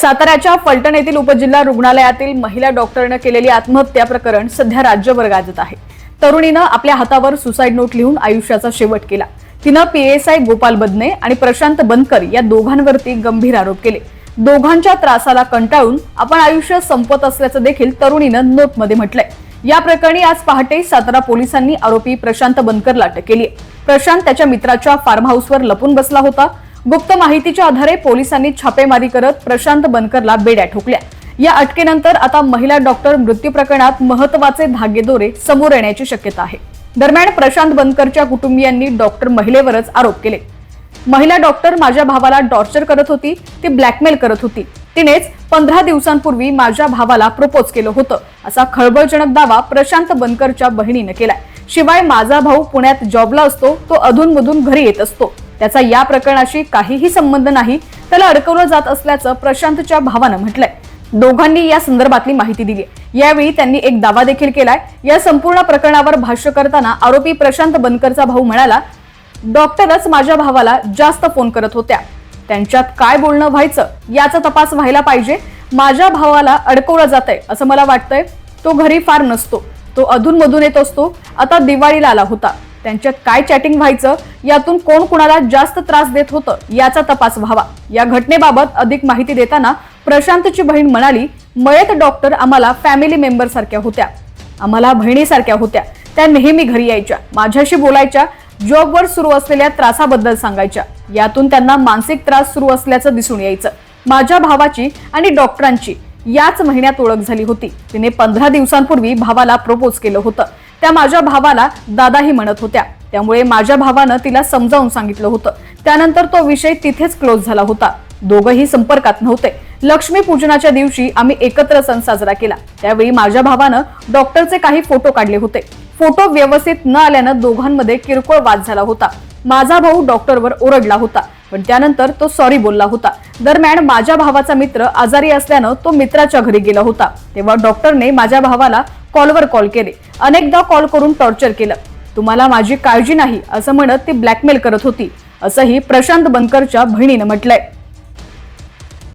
साताऱ्याच्या फलटण येथील उपजिल्हा रुग्णालयातील महिला डॉक्टरनं केलेली आत्महत्या प्रकरण सध्या राज्यभर गाजत आहे. तरुणीनं आपल्या हातावर सुसाईड नोट लिहून आयुष्याचा शेवट केला. तिनं पीएसआय गोपाल बदने आणि प्रशांत बनकर या दोघांवरती गंभीर आरोप केले. दोघांच्या त्रासाला कंटाळून आपण आयुष्य संपत असल्याचं देखील तरुणीनं नोटमध्ये म्हटलंय. या प्रकरणी आज पहाटे सातारा पोलिसांनी आरोपी प्रशांत बनकरला अटक केली प्रशांत त्याच्या मित्राच्या फार्म हाऊसवर लपून बसला होता. गुप्त माहितीच्या आधारे पोलिसांनी छापेमारी करत प्रशांत बनकरला बेड्या ठोकल्या. या अटकेनंतर आता महिला डॉक्टर मृत्यू प्रकरणात महत्त्वाचे धागेदोरे समोर येण्याची शक्यता आहे. दरम्यान प्रशांत बनकरच्या कुटुंबियांनी डॉक्टर महिलेवरच आरोप केले. महिला डॉक्टर माझ्या भावाला टॉर्चर करत होती ती ब्लॅकमेल करत होती. तिनेच पंधरा दिवसांपूर्वी माझ्या भावाला प्रपोज केलं होतं असा खळबळजनक दावा प्रशांत बनकरच्या बहिणीनं केलाय. शिवाय माझा भाऊ पुण्यात जॉबला असतो तो अधूनमधून घरी येत असतो. त्याचा या प्रकरणाशी काहीही संबंध नाही. त्याला अडकवलं जात असल्याचं प्रशांतच्या भावानं म्हटलंय. दोघांनी या संदर्भातली माहिती दिली यावेळी त्यांनी एक दावा देखील केलाय. या संपूर्ण प्रकरणावर भाष्य करताना आरोपी प्रशांत बनकरचा भाऊ म्हणाला डॉक्टरच माझ्या भावाला जास्त फोन करत होत्या. त्यांच्यात काय बोलणं व्हायचं याचा तपास व्हायला पाहिजे. माझ्या भावाला अडकवलं जातंय असं मला वाटतंय. तो घरी फार नसतो. तो अधूनमधून येत असतो. आता दिवाळीला आला होता. त्यांच्यात काय चॅटिंग व्हायचं यातून कोण कुणाला जास्त त्रास देत होतं याचा तपास व्हावा. या घटनेबाबत अधिक माहिती देताना प्रशांतची बहीण म्हणाली मयत डॉक्टर आम्हाला फॅमिली मेंबर सारख्या होत्या. आम्हाला बहिणीसारख्या होत्या. त्या नेहमी घरी यायच्या. माझ्याशी बोलायच्या. जॉबवर सुरू असलेल्या त्रासाबद्दल सांगायच्या. यातून त्यांना मानसिक त्रास सुरू असल्याचं दिसून यायचं. माझ्या भावाची आणि डॉक्टरांची याच महिन्यात ओळख झाली होती. तिने पंधरा दिवसांपूर्वी भावाला प्रपोज केलं होतं. त्या माझ्या भावाला दादाही म्हणत होत्या. त्यामुळे माझ्या भावानं तिला समजावून सांगितलं होतं. त्यानंतर तो विषय तिथेच क्लोज झाला होता. दोघंही संपर्कात नव्हते. लक्ष्मी पूजनाच्या दिवशी आम्ही एकत्र सण साजरा केला. त्यावेळी माझ्या भावानं डॉक्टरचे काही फोटो काढले होते. फोटो व्यवस्थित न आल्यानं दोघांमध्ये किरकोळ वाद झाला होता. माझा भाऊ डॉक्टरवर ओरडला होता. पण त्यानंतर तो सॉरी बोलला होता. दरम्यान माझ्या भावाचा मित्र आजारी असल्यानं तो मित्राच्या घरी गेला होता. तेव्हा डॉक्टरने माझ्या भावाला कॉलवर कॉल केले. अनेकदा कॉल करून टॉर्चर केलं. तुम्हाला माझी काळजी नाही असं म्हणत ती ब्लॅकमेल करत होती असंही प्रशांत बनकरच्या बहिणीनं म्हटलंय.